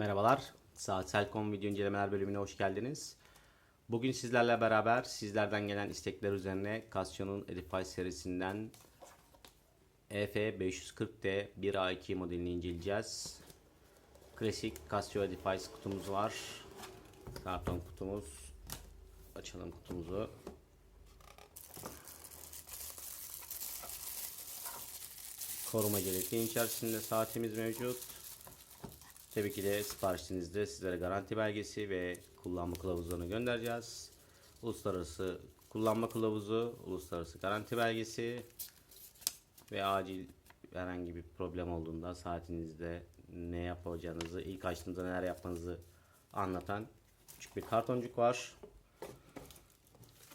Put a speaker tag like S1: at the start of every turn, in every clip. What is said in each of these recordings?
S1: Merhabalar, Saat Selcom video incelemeler bölümüne hoş geldiniz. Bugün sizlerle beraber sizlerden gelen istekler üzerine Casio'nun Edify serisinden E EF540D 1A2 modelini inceleyeceğiz. Klasik Casio Edify kutumuz var. Karton kutumuz. Açalım kutumuzu. Koruma jelatiğin içerisinde saatimiz mevcut. Tabii ki de siparişinizde sizlere garanti belgesi ve kullanma kılavuzlarını göndereceğiz. Uluslararası kullanma kılavuzu, uluslararası garanti belgesi ve acil herhangi bir problem olduğunda saatinizde ne yapacağınızı, ilk açtığınızda neler yapmanızı anlatan küçük bir kartoncuk var.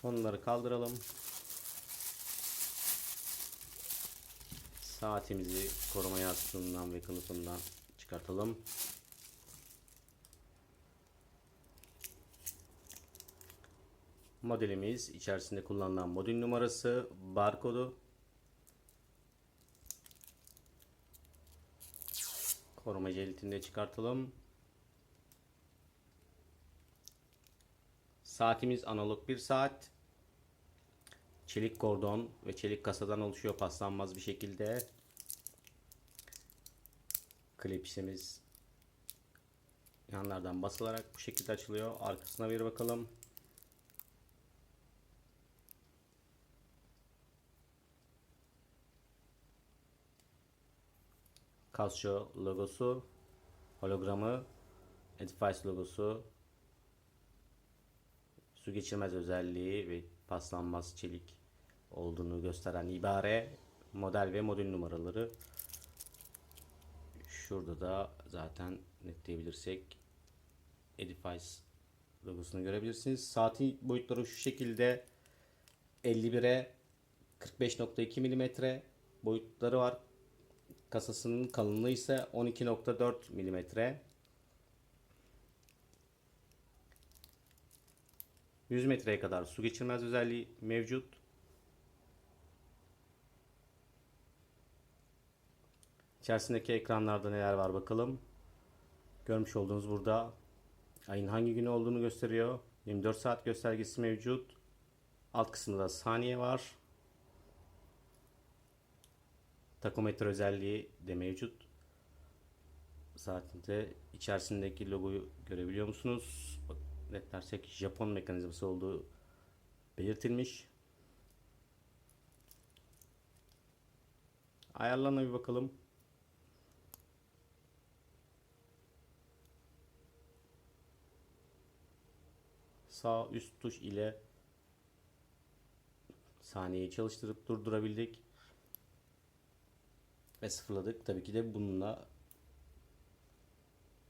S1: Onları kaldıralım. Saatimizi koruma yastığından ve kılıfından çıkartalım. Modelimiz içerisinde kullanılan modül numarası, barkodu, koruma jelatini çıkartalım. Saatimiz analog bir saat. Çelik kordon ve çelik kasadan oluşuyor paslanmaz bir şekilde. Klipsimiz yanlardan basılarak bu şekilde açılıyor. Arkasına bir bakalım. Casio logosu, hologramı, Edifice logosu, su geçirmez özelliği ve paslanmaz çelik olduğunu gösteren ibare, model ve modül numaraları. Şurada da zaten netleyebilirsek Edifice logosunu görebilirsiniz. Saatin boyutları şu şekilde 51'e 45.2 mm boyutları var. Kasasının kalınlığı ise 12.4 mm. 100 metreye kadar su geçirmez özelliği mevcut. İçerisindeki ekranlarda neler var bakalım. Görmüş olduğunuz burada ayın hangi günü olduğunu gösteriyor. 24 saat göstergesi mevcut. Alt kısmında saniye var. Takometre özelliği de mevcut. Saatinde içerisindeki logoyu görebiliyor musunuz? Bak, netlersek Japon mekanizması olduğu belirtilmiş. Ayarlarına bir bakalım. Sağ üst tuş ile saniyeyi çalıştırıp durdurabildik. Ve sıfırladık. Tabii ki de bununla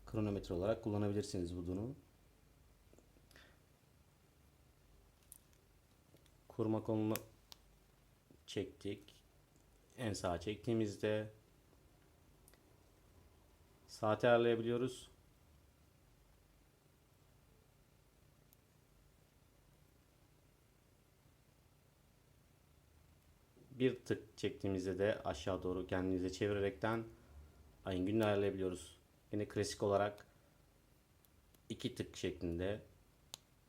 S1: kronometre olarak kullanabilirsiniz bunu. Kurma kolunu çektik. En sağa çektiğimizde saati ayarlayabiliyoruz. Bir tık çektiğimizde de aşağı doğru kendinize çevirerekten ayın gününü ayarlayabiliyoruz. Yine klasik olarak iki tık şeklinde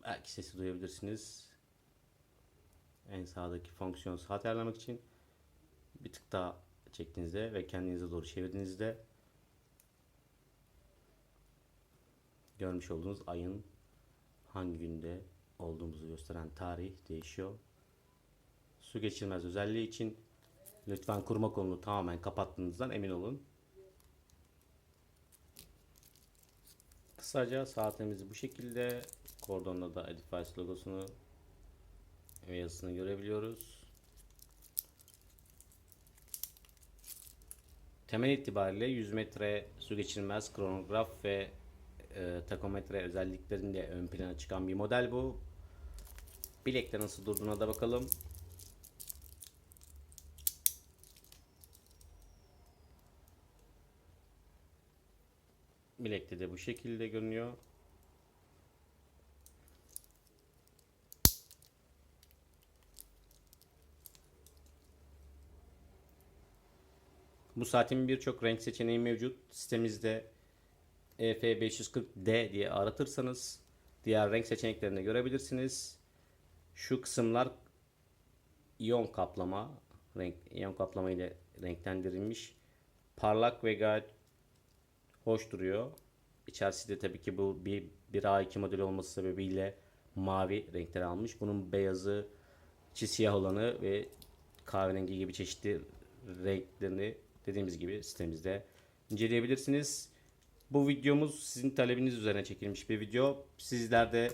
S1: belki sesi duyabilirsiniz. En sağdaki fonksiyon saat ayarlamak için bir tık daha çektiğinizde ve kendinize doğru çevirdiğinizde görmüş olduğunuz ayın hangi günde olduğumuzu gösteren tarih değişiyor. Su geçirmez özelliği için lütfen kurma kolunu tamamen kapattığınızdan emin olun. Kısaca saatimiz bu şekilde. Kordonda da Edifice logosunu ve yazısını görebiliyoruz. Temel itibariyle 100 metre su geçirmez kronograf ve e, takometre özelliklerinde ön plana çıkan bir model bu. Bilekte nasıl durduğuna da bakalım. Bilekte de bu şekilde görünüyor. Bu saatin birçok renk seçeneği mevcut. Sitemizde E EF540D diye aratırsanız diğer renk seçeneklerini görebilirsiniz. Şu kısımlar iyon kaplama renk iyon kaplama ile renklendirilmiş. Parlak ve gayet hoş duruyor. İçerisinde tabii ki bu bir, bir A2 modeli olması sebebiyle mavi renkler almış. Bunun beyazı, içi siyah olanı ve kahverengi gibi çeşitli renklerini dediğimiz gibi sitemizde inceleyebilirsiniz. Bu videomuz sizin talebiniz üzerine çekilmiş bir video. Sizler de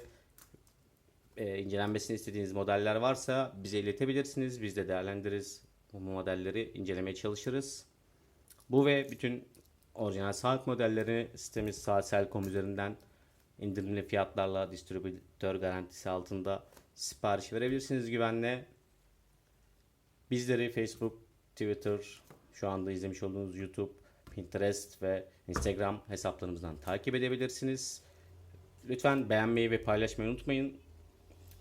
S1: e, incelenmesini istediğiniz modeller varsa bize iletebilirsiniz. Biz de değerlendiririz. Bu modelleri incelemeye çalışırız. Bu ve bütün orijinal saat modelleri sitemiz saatselcom üzerinden indirimli fiyatlarla distribütör garantisi altında sipariş verebilirsiniz güvenle. Bizleri Facebook, Twitter, şu anda izlemiş olduğunuz YouTube, Pinterest ve Instagram hesaplarımızdan takip edebilirsiniz. Lütfen beğenmeyi ve paylaşmayı unutmayın.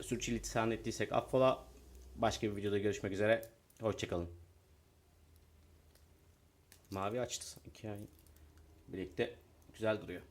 S1: Sürçülisan ettiysek affola. Başka bir videoda görüşmek üzere. Hoşçakalın. Mavi açtı sanki yani. Birlikte güzel duruyor.